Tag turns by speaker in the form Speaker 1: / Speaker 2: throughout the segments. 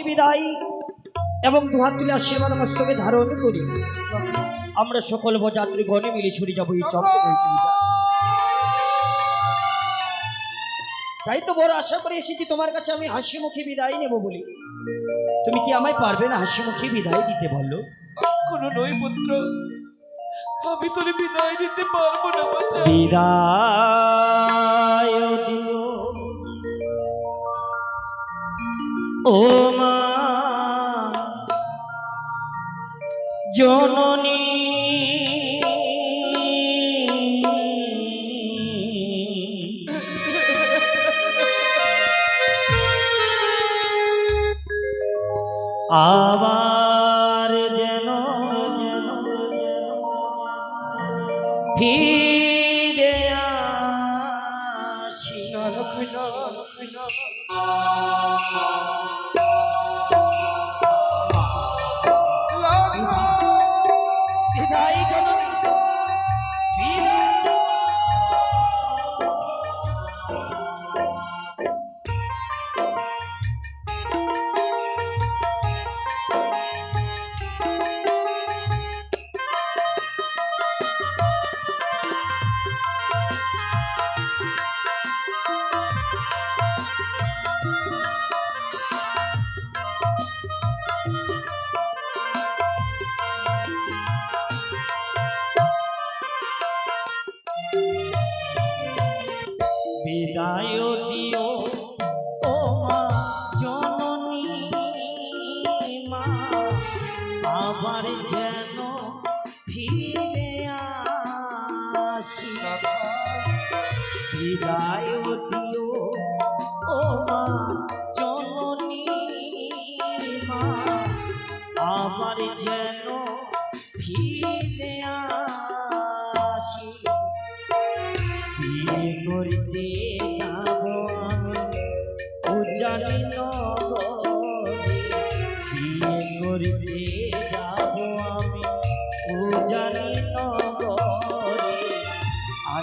Speaker 1: কি বিদায়? এবং দুহাত তুলে আশীর্বাদ মস্তকে ধারণ করি। আমরা সকল যাত্রী গণে মিলে ছুটে যাব এই চক্র তাই তো বড় আশা করে এসেছি তোমার কাছে আমি হাসি মুখে বিদায় নেব বলি। তুমি কি আমায় পারবে না হাসি মুখে বিদায় দিতে বলল
Speaker 2: কোনো নই পুত্র আমি তোর বিদায় দিতে পারব না
Speaker 1: বিদায় ও জননী আবার যেন যেন ফিরে আসি বিদায় ফিরে আসি। বিদায় দিও ও মা, জননী মা আবার যেন ফিরে আসি। বিয়ে করতে যাব আমি নগরে। বিয়ে করতে যাব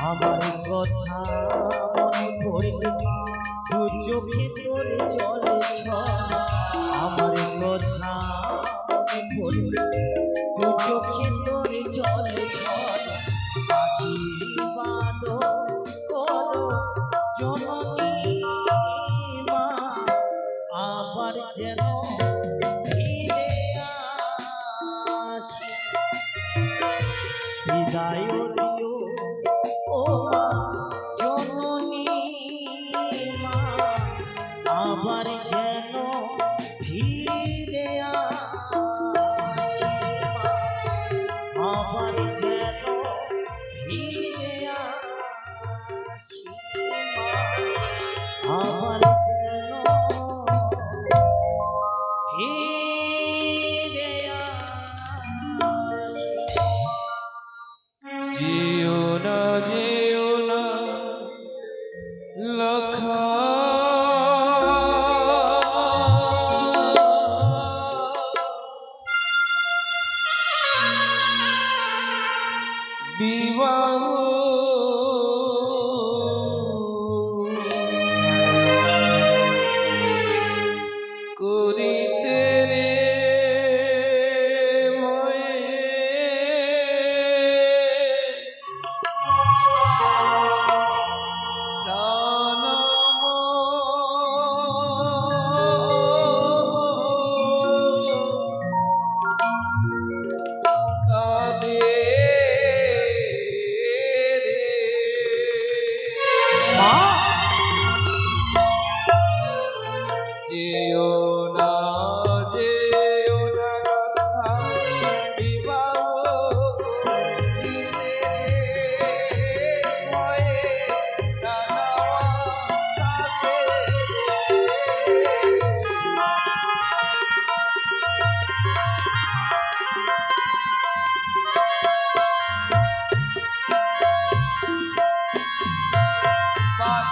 Speaker 1: আমার কথা মনে পড়লে দু চোখে তোর জল আমার কথা মনে পড়লে দু চোখে তোর আবার যেন বিদায়
Speaker 2: করিতে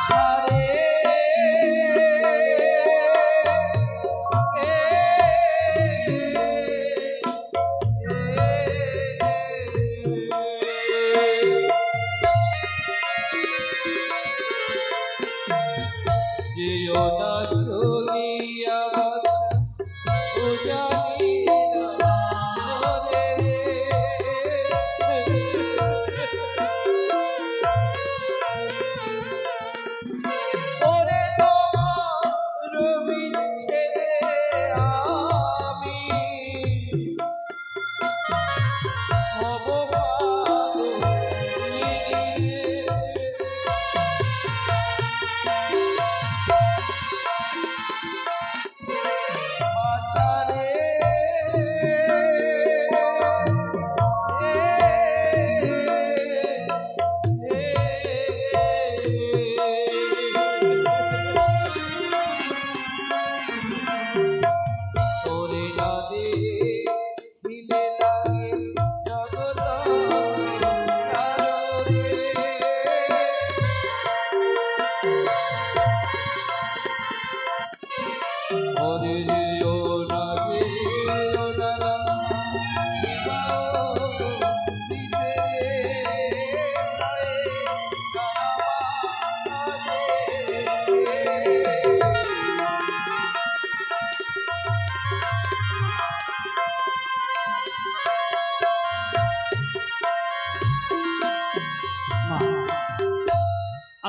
Speaker 2: ছাড়ে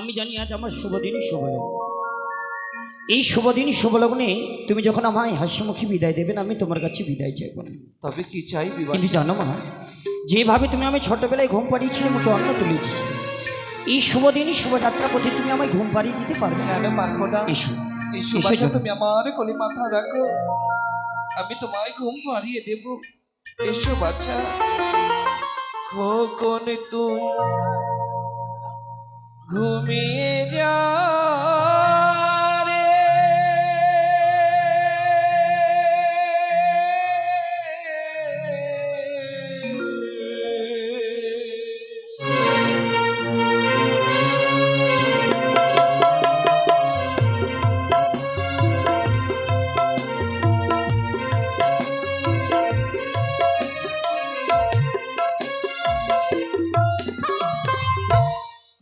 Speaker 2: আমি
Speaker 1: জানি আজ আমার শুভ দিনই শুভ লগ্ন। এই শুভ দিনই শুভ লগ্নে তুমি যখন আমায় হাসিমুখী বিদায় দেবেন আমি তোমার কাছে বিদায় চাইব না।
Speaker 2: তবে কি চাই
Speaker 1: কিন্তু জানো মা যেভাবে তুমি আমি ছোটবেলায় ঘুম পাড়িয়েছিলে মুখে অন্ন তুলিয়েছিলে এই শুভ দিনই শুভযাত্রা পথে তুমি আমায় ঘুম পাড়িয়ে দিতে পারবে না।
Speaker 2: পারব না?
Speaker 1: এসো
Speaker 2: তুমি আমার কোলে মাথা রাখো। আমি তোমায় ঘুম পাড়িয়ে দেব। এসো বাচ্চা খোকন তুই ঘুমিয়ে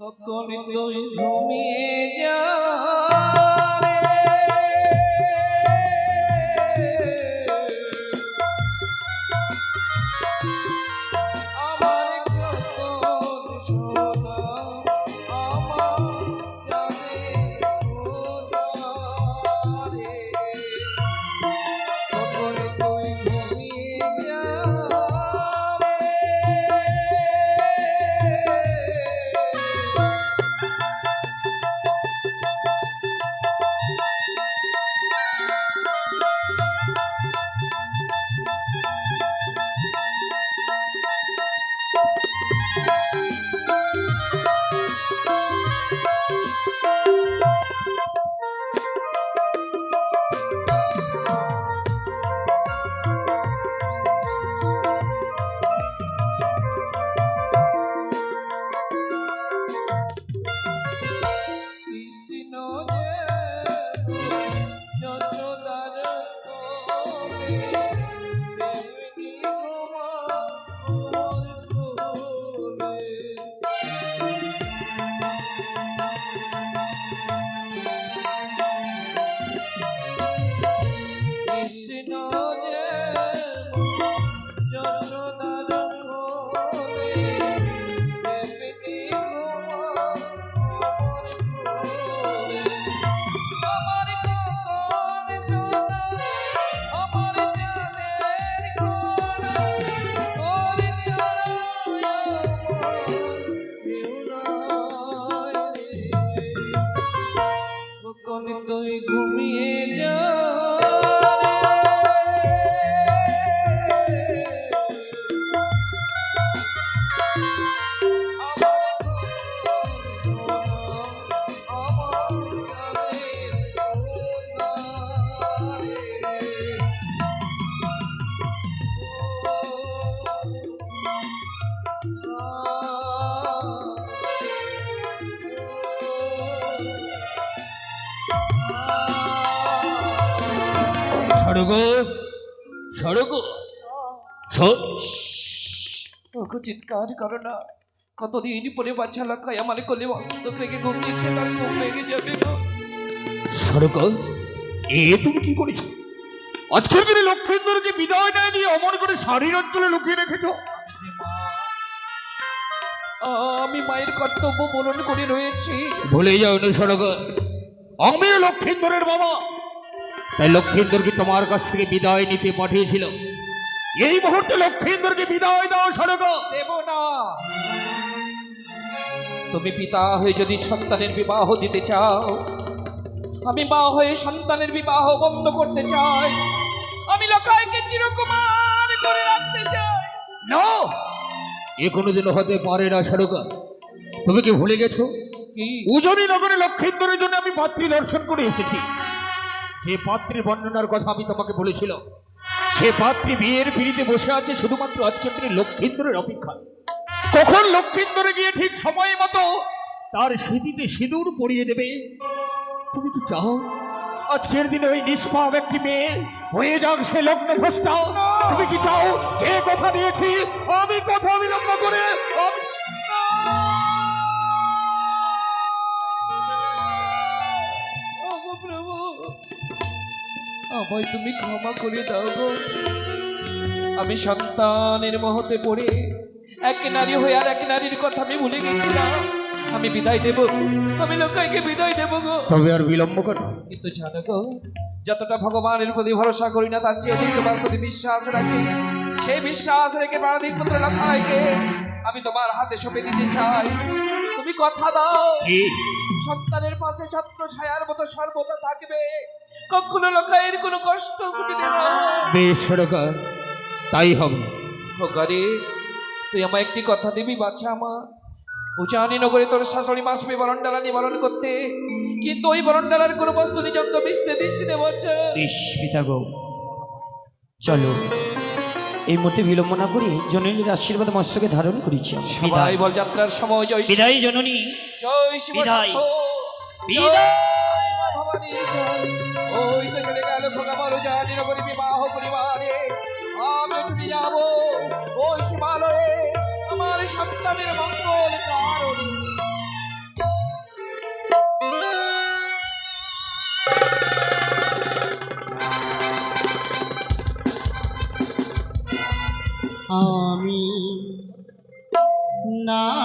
Speaker 2: কখন তুই ঘুমিয়ে যা। تو ایک
Speaker 3: সড়ক সর
Speaker 2: ওকে চিৎকার করো না। কতদিন পরে বাচ্চা লাখায় আমার কোলে মস্তক রেখে ঘুমিয়েছে তার ঘুম ভেঙে যাবে গো।
Speaker 3: সড়ক এ তুমি কি করেছ? আজকের দিনে লক্ষ্মীন্দরকে বিদায় না দিয়ে অমর করে শাড়ির অঞ্চলে লুকিয়ে রেখেছো?
Speaker 2: আমি মায়ের কর্তব্য পালন করে রয়েছি।
Speaker 3: ভুলে যাও না সড়ক আমি লক্ষ্মীন্দরের বাবা। তাই লক্ষ্মীন্দরকে তোমার কাছ থেকে বিদায় নিতে পাঠিয়েছিল। এই মুহূর্তে লক্ষ্মীন্দরকে বিদায় দাও সড়ক
Speaker 2: দেব না। তুমি পিতা হয়ে যদি সন্তানের বিবাহ দিতে চাও আমি মা হয়ে সন্তানের বিবাহ বন্ধ করতে চাই। আমি লোকাইকে চিরকুমার করে রাখতে চাই।
Speaker 3: না এ কোনোদিন হতে পারে না সড়ক তুমি কি ভুলে গেছো?
Speaker 2: কি?
Speaker 3: উজনি নগরে লক্ষিন্দরের জন্য আমি পাত্রী দর্শন করে এসেছি। যে পাত্রীর বর্ণনার কথা আমি তোমাকে বলেছিল সে পাত্রী বিয়ের পিড়িতে বসে আছে শুধুমাত্র আজকে দিনে লক্ষিন্দরের অপেক্ষা কখন লক্ষিন্দরে গিয়ে ঠিক সময় মতো তার স্মৃতিতে সিঁদুর পরিয়ে দেবে? তুমি কি চাও? আজকের দিনে ওই নিষ্পাপ একটি মেয়ে হয়ে যাক সে লগ্ন ভ্রষ্টা। তুমি কি চাও? যে কথা দিয়েছি আমি কথা বিলম্ব করে আমি
Speaker 2: আমায় তুমি ক্ষমা করে দাও গো। আমি সন্তানের মহতে পড়ে এক নারী হয়ে আর এক নারীর কথা আমি ভুলে গেছিলাম। আমি বিদায় দেব আমি লোকাইকে বিদায় দেব গো।
Speaker 3: তবে আর বিলম্ব কেন
Speaker 2: কিন্তু জানো গো যতটা ভগবানের প্রতি ভরসা করি না তার চেয়ে অধিক তোমার প্রতি বিশ্বাস রাখি। সেই বিশ্বাস রেখে প্রাণাধিক পুত্র লাখাইকে আমি তোমার হাতে সঁপে দিতে চাই। তুমি কথা দাও। সন্তানের পাশে ছত্র ছায়ার মতো সর্বদা থাকবে। কখনো লোকাইয়ের কোনো কষ্ট সুবিধে না
Speaker 3: বেশ তাই হবে।
Speaker 2: খোকারে তুই আমায় একটি কথা দিবি বাছা আমার উচানি নগরে তোর শাশুড়ি মাসবে বরণডালা নিবারণ করতে। কিন্তু ওই বরণডালার কোনো বস্তু নিজন্ত মিশতে দিস নে বাচ্চা
Speaker 1: বেশ পিতা গো। চলো এই মুহূর্তে বিলম্ব না করি জননীর আশীর্বাদ মস্তকে ধারণ করেছি।
Speaker 2: সবাই
Speaker 1: বিদায়।
Speaker 2: বল যাত্রার সময় জয় শ্রী-
Speaker 1: বিদায় জননী।
Speaker 2: জয় শিব
Speaker 1: বিদায়। বিদায়।
Speaker 2: ভবানীর জয়। সন্তানের মঙ্গল কারণ।
Speaker 4: আমি নাগি